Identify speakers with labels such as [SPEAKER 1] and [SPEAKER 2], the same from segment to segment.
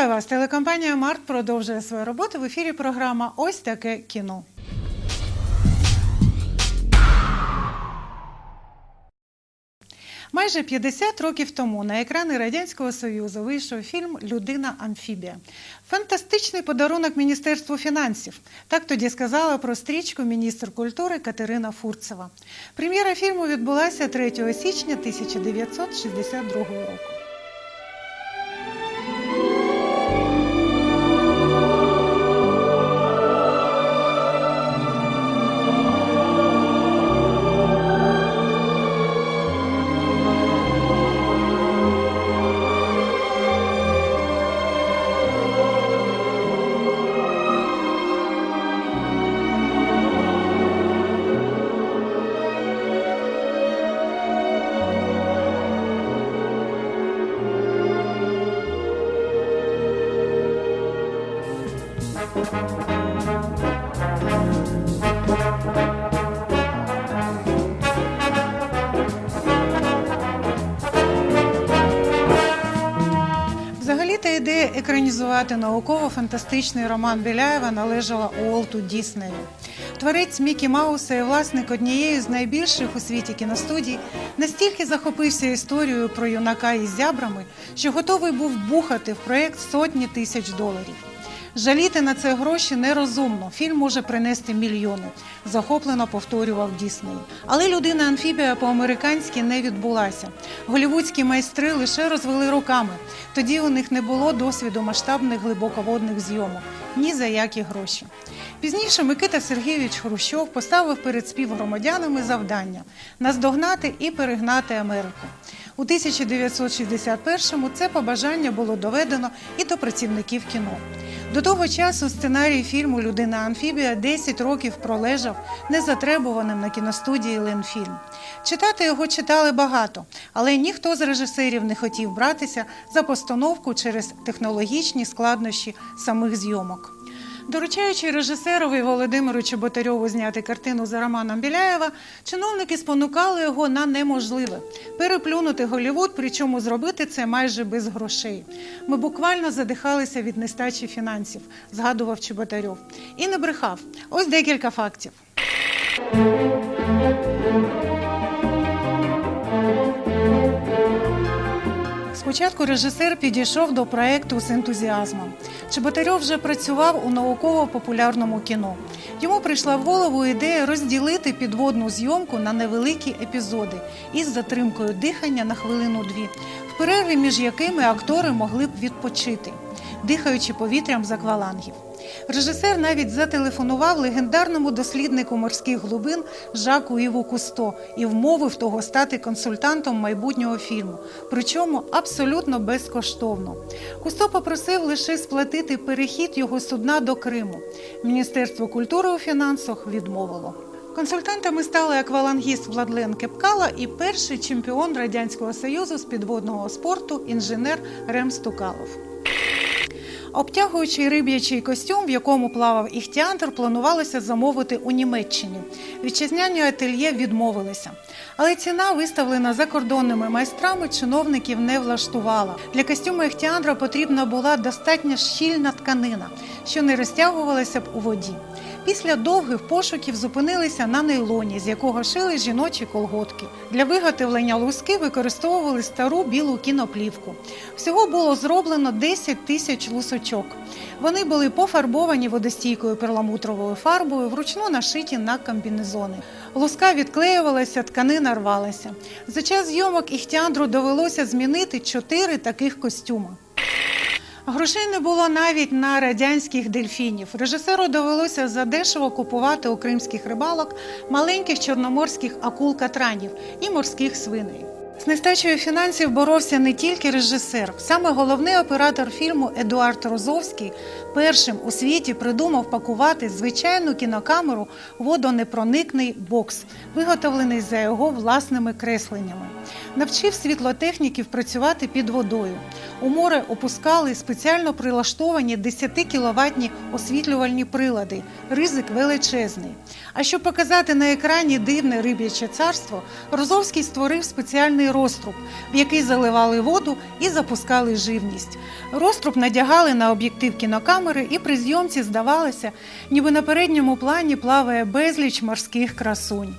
[SPEAKER 1] Вітаю вас! Телекомпанія Март продовжує свою роботу в ефірі. Програма Ось таке кіно. Майже 50 років тому на екрани Радянського Союзу вийшов фільм Людина Амфібія. Фантастичний подарунок Міністерству фінансів. Так тоді сказала про стрічку міністр культури Катерина Фурцева. Прем'єра фільму відбулася 3 січня 1962 року. Ідея екранізувати науково-фантастичний роман Біляєва належала Уолту Діснею. Творець Мікі Мауса і власник однієї з найбільших у світі кіностудій настільки захопився історією про юнака із зябрами, що готовий був бухати в проєкт сотні тисяч доларів. Жаліти на це гроші нерозумно. Фільм може принести мільйони. Захоплено повторював Дісней. Але людина амфібія по-американськи не відбулася. Голівудські майстри лише розвели руками. Тоді у них не було досвіду масштабних глибоководних зйомок ні за які гроші. Пізніше Микита Сергійович Хрущов поставив перед співгромадянами завдання наздогнати і перегнати Америку. У 1961-му це побажання було доведено і до працівників кіно. До того часу сценарій фільму Людина Амфібія 10 років пролежав незатребуваним на кіностудії Ленфільм. Читати його читали багато, але ніхто з режисерів не хотів братися за постановку через технологічні складнощі самих зйомок. Доручаючи режисерові Володимиру Чеботарьову зняти картину за Романом Біляєва, чиновники спонукали його на неможливе переплюнути Голівуд, причому зробити це майже без грошей. Ми буквально задихалися від нестачі фінансів, згадував Чеботарьов. І не брехав. Ось декілька фактів. Спочатку режисер підійшов до проекту з ентузіазмом. Чеботарьов вже працював у науково-популярному кіно. Йому прийшла в голову ідея розділити підводну зйомку на невеликі епізоди із затримкою дихання на хвилину-дві, в перерві між якими актори могли б відпочити, дихаючи повітрям з аквалангів. Режисер навіть зателефонував легендарному досліднику морських глибин Жаку Іву Кусто і вмовив того стати консультантом майбутнього фільму, причому абсолютно безкоштовно. Кусто попросив лише сплатити перехід його судна до Криму. Міністерство культури у фінансах відмовило. Консультантами стали аквалангіст Владлен Кепкала і перший чемпіон Радянського Союзу з підводного спорту інженер Рем Стукалов. Обтягуючий риб'ячий костюм, в якому плавав іхтіандр, планувалося замовити у Німеччині. Вітчизняні ательє відмовилися. Але ціна, виставлена закордонними майстрами, чиновників не влаштувала. Для костюму іхтіандра потрібна була достатньо щільна тканина, що не розтягувалася б у воді. Після довгих пошуків зупинилися на нейлоні, з якого шили жіночі колготки. Для виготовлення луски використовували стару білу кіноплівку. Всього було зроблено 10 тисяч лусочок. Вони були пофарбовані водостійкою перламутровою фарбою, вручну нашиті на комбінезони. Луска відклеювалася, тканина рвалася. За час зйомок Іхтіандру довелося змінити чотири таких костюми. Грошей не було навіть на радянських дельфінів. Режисеру довелося задешево купувати у кримських рибалок маленьких чорноморських акул катранів і морських свиней. З нестачею фінансів боровся не тільки режисер. Саме головний оператор фільму Едуард Розовський першим у світі придумав пакувати звичайну кінокамеру водонепроникний бокс, виготовлений за його власними кресленнями. Навчив світлотехніків працювати під водою. У море опускали спеціально прилаштовані 10 кіловатні освітлювальні прилади. Ризик величезний. А щоб показати на екрані дивне риб'яче царство, Розовський створив спеціальний розтруб, в який заливали воду і запускали живність. Розтруб надягали на об'єктив кінокамери, і при зйомці здавалося, ніби на передньому плані плаває безліч морських красунь.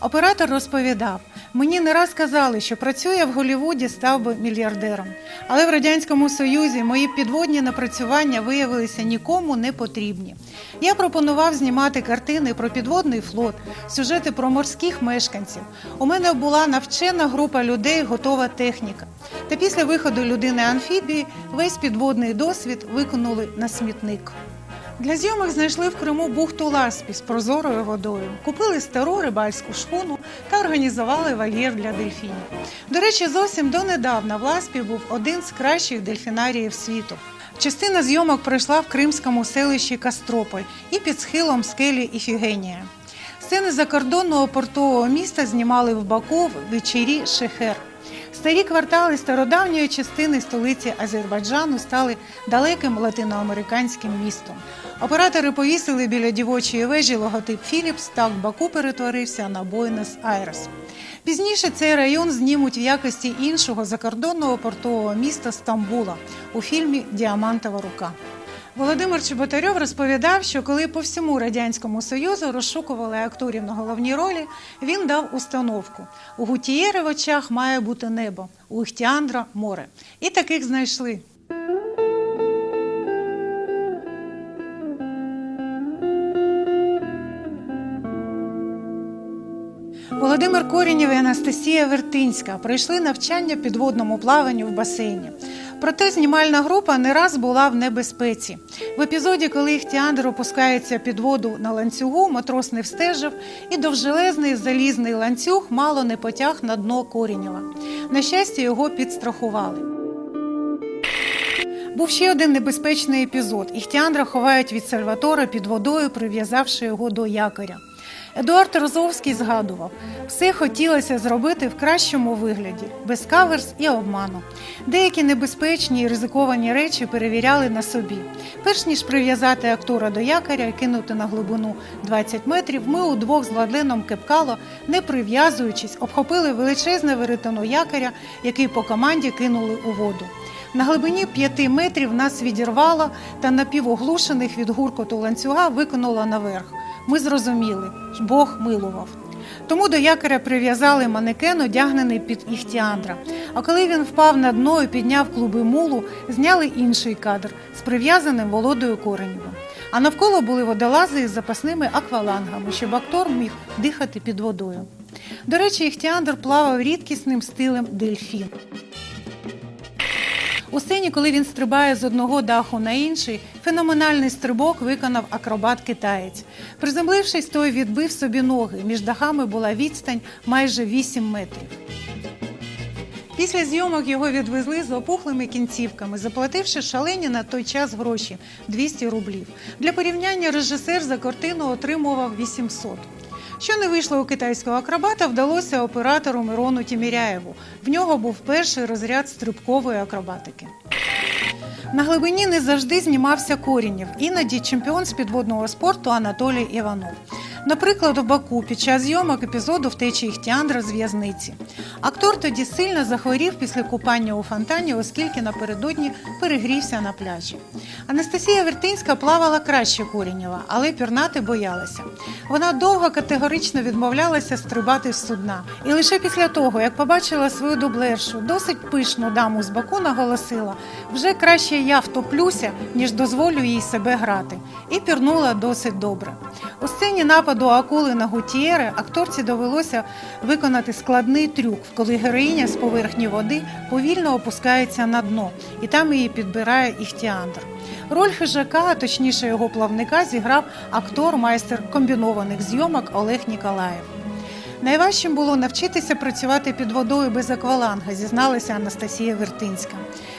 [SPEAKER 1] Оператор розповідав: мені не раз казали, що працює в Голлівуді, став би мільярдером. Але в радянському союзі мої підводні напрацювання виявилися нікому не потрібні. Я пропонував знімати картини про підводний флот, сюжети про морських мешканців. У мене була навчена група людей, готова техніка. Та після виходу людини амфібії весь підводний досвід викинули на смітник. Для зйомок знайшли в Криму бухту Ласпі з прозорою водою, купили стару рибальську шхуну та організували вольєр для дельфінів. До речі, зовсім донедавна в Ласпі був один з кращих дельфінаріїв світу. Частина зйомок пройшла в кримському селищі Кастрополь і під схилом скелі Іфігенія. Сцени закордонного портового міста знімали в Баку в вечері Шехер. Старі квартали стародавньої частини столиці Азербайджану стали далеким латиноамериканським містом. Оператори повісили біля дівочої вежі логотип Філіпс, так Баку перетворився на Буенос-Айрес. Пізніше цей район знімуть в якості іншого закордонного портового міста Стамбула у фільмі Діамантова рука. Володимир Чеботарьов розповідав, що коли по всьому радянському союзу розшукували акторів на головні ролі, він дав установку: у Гутієри в очах має бути небо, у Іхтіандра море. І таких знайшли. Володимир Корінєв і Анастасія Вертинська пройшли навчання підводному плаванню в басейні. Проте знімальна група не раз була в небезпеці. В епізоді, коли Іхтіандр опускається під воду на ланцюгу, матрос не встежив, і довжелезний залізний ланцюг мало не потяг на дно Корінєва. На щастя, його підстрахували. Був ще один небезпечний епізод. Іхтіандра ховають від Сальватора під водою, прив'язавши його до якоря. Едуард Розовський згадував, все хотілося зробити в кращому вигляді, без каверс і обману. Деякі небезпечні і ризиковані речі перевіряли на собі. Перш ніж прив'язати актора до якоря і кинути на глибину 20 метрів, ми удвох з Владленом Кепкало, не прив'язуючись, обхопили величезне веретено якоря, який по команді кинули у воду. На глибині п'яти метрів нас відірвало та напівоглушених від гуркоту ланцюга викинуло наверх. Ми зрозуміли, Бог милував. Тому до якоря прив'язали манекен, одягнений під іхтіандра. А коли він впав на дно і підняв клуби мулу, зняли інший кадр з прив'язаним володою Коренєвим. А навколо були водолази із запасними аквалангами, щоб актор міг дихати під водою. До речі, іхтіандр плавав рідкісним стилем дельфін. У сцені, коли він стрибає з одного даху на інший, феноменальний стрибок виконав акробат китаєць. Приземлившись, той відбив собі ноги. Між дахами була відстань майже 8 метрів. Після зйомок його відвезли з опухлими кінцівками, заплативши шалені на той час гроші 200 рублів. Для порівняння режисер за картину отримував 800. Що не вийшло у китайського акробата, вдалося оператору Мирону Тіміряєву. В нього був перший розряд стрибкової акробатики. На глибині не завжди знімався корінів. іноді чемпіон з підводного спорту Анатолій Іванов. Наприклад, у Баку під час зйомок епізоду втечі Іхтіандра з в'язниці. Актор тоді сильно захворів після купання у фонтані, оскільки напередодні перегрівся на пляжі. Анастасія Вертинська плавала краще Корінєва, але пірнати боялася. Вона довго категорично відмовлялася стрибати з судна. І лише після того, як побачила свою дублершу, досить пишну даму з Баку, наголосила: вже краще я втоплюся, ніж дозволю їй себе грати. І пірнула досить добре. Сцені нападу акули на Гутієре акторці довелося виконати складний трюк, коли героїня з поверхні води повільно опускається на дно, і там її підбирає іхтіандр. Роль хижака, а точніше його плавника, зіграв актор, майстер комбінованих зйомок Олег Ніколаєв. Найважчим було навчитися працювати під водою без акваланга, зізналася Анастасія Вертинська.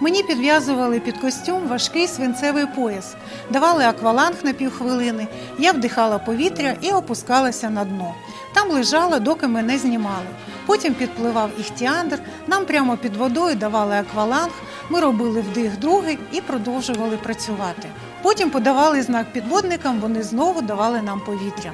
[SPEAKER 1] Мені підв'язували під костюм важкий свинцевий пояс, давали акваланг на півхвилини, я вдихала повітря і опускалася на дно. Там лежала, доки мене знімали. Потім підпливав іхтіандр, нам прямо під водою давали акваланг, ми робили вдих другий і продовжували працювати. Потім подавали знак підводникам, вони знову давали нам повітря.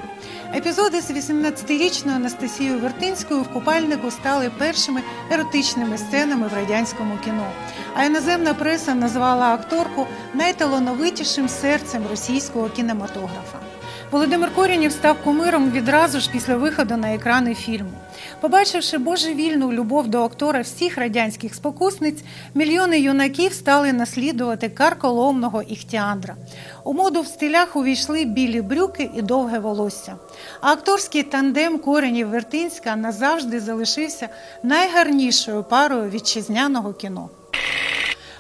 [SPEAKER 1] Епізоди з 18-річною Анастасією Вертинською в купальнику стали першими еротичними сценами в радянському кіно. А іноземна преса назвала акторку найталановитішим серцем російського кінематографа. Володимир Корінів став кумиром відразу ж після виходу на екрани фільму. Побачивши божевільну любов до актора всіх радянських спокусниць, мільйони юнаків стали наслідувати карколомного іхтіандра. У моду в стилях увійшли білі брюки і довге волосся. А акторський тандем коренів Вертинська назавжди залишився найгарнішою парою вітчизняного кіно.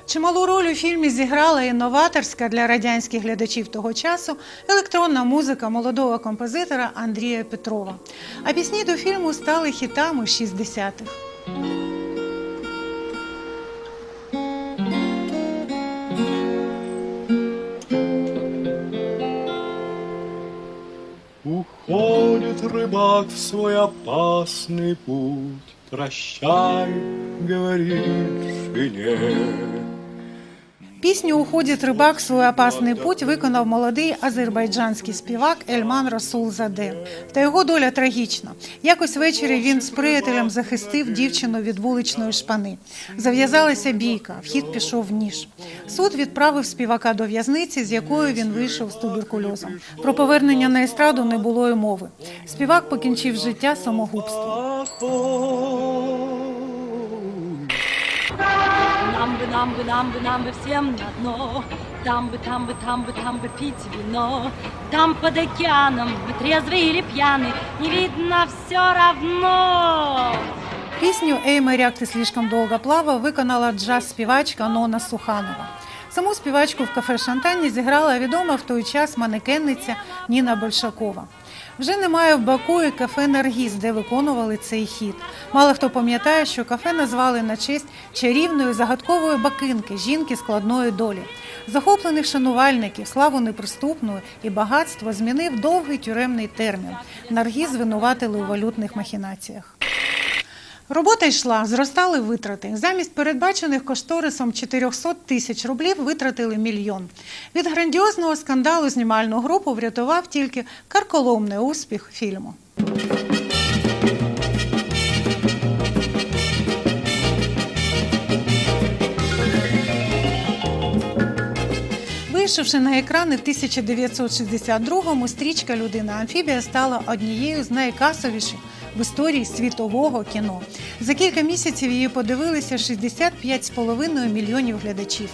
[SPEAKER 1] Чималу роль у фільмі зіграла інноваторська для радянських глядачів того часу електронна музика молодого композитора Андрія Петрова. А пісні до фільму стали хітами 60-х.
[SPEAKER 2] Уходит рыбак в свой опасный путь, Прощай, говорит жене.
[SPEAKER 1] Пісню у ході Трибак свій опасний путь виконав молодий азербайджанський співак Ельман Расул Заде. Та його доля трагічна. Якось ввечері він з приятелем захистив дівчину від вуличної шпани. Зав'язалася бійка, в хід пішов ніж. Суд відправив співака до в'язниці, з якою він вийшов з туберкульозом. Про повернення на естраду не було й мови. Співак покінчив життя самогубством.
[SPEAKER 2] Покой.
[SPEAKER 3] Нам бы, нам бы, нам бы, нам бы всем на дно Там бы, там бы, там бы, там бы пить вино Там под океаном, мы трезвые или пьяны Не видно все равно
[SPEAKER 1] Пісню «Ей, моряк, ти слишком довго плавав» виконала джаз-співачка Нона Суханова. Саму співачку в кафе Шантані зіграла відома в той час манекенниця Ніна Большакова. Вже немає в Баку і кафе Наргіз, де виконували цей хіт. Мало хто пам'ятає, що кафе назвали на честь чарівної загадкової бакинки, жінки складної долі. Захоплених шанувальників, славу неприступну і багатство змінив довгий тюремний термін. Наргіз звинуватили у валютних махінаціях. Робота йшла, зростали витрати. Замість передбачених кошторисом 400 тисяч рублів витратили мільйон. Від грандіозного скандалу знімальну групу врятував тільки карколомний успіх фільму. Вийшовши на екрани в 1962-му, стрічка Людина Амфібія стала однією з найкасовіших в історії світового кіно. За кілька місяців її подивилися 65,5 мільйонів глядачів.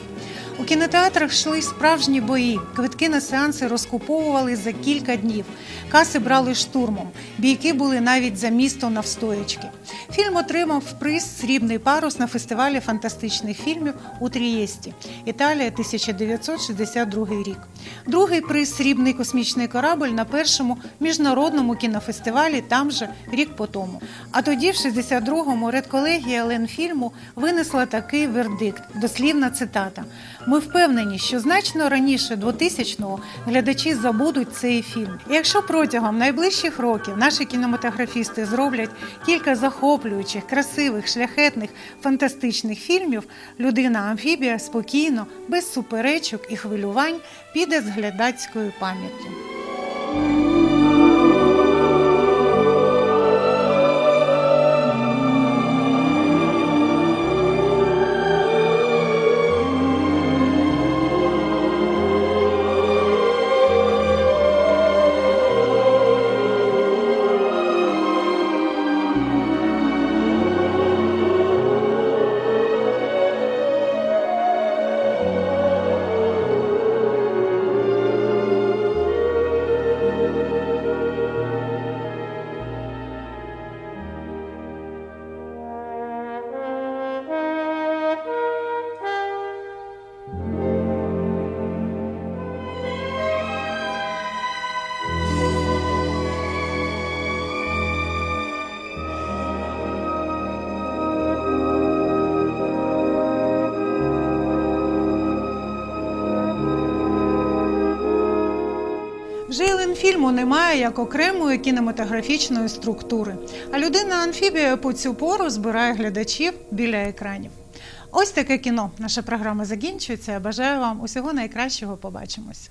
[SPEAKER 1] У кінотеатрах йшли справжні бої. Квитки на сеанси розкуповували за кілька днів. Каси брали штурмом. Бійки були навіть за місто навстоячки. Фільм отримав приз Срібний парус на фестивалі фантастичних фільмів у Трієсті, Італія, 1962 рік. Другий приз Срібний космічний корабль на першому міжнародному кінофестивалі там же рік по тому. А тоді, в 62-му, редколегія Ленфільму винесла такий вердикт, дослівна цитата. Ми впевнені, що значно раніше 2000-го глядачі забудуть цей фільм. І якщо протягом найближчих років наші кінематографісти зроблять кілька захоплюючих, красивих, шляхетних, фантастичних фільмів, людина амфібія спокійно, без суперечок і хвилювань піде з глядацькою пам'яттю. Вже й немає як окремої кінематографічної структури, а людина амфібія по цю пору збирає глядачів біля екранів. Ось таке кіно. Наша програма закінчується. Я бажаю вам усього найкращого. Побачимось.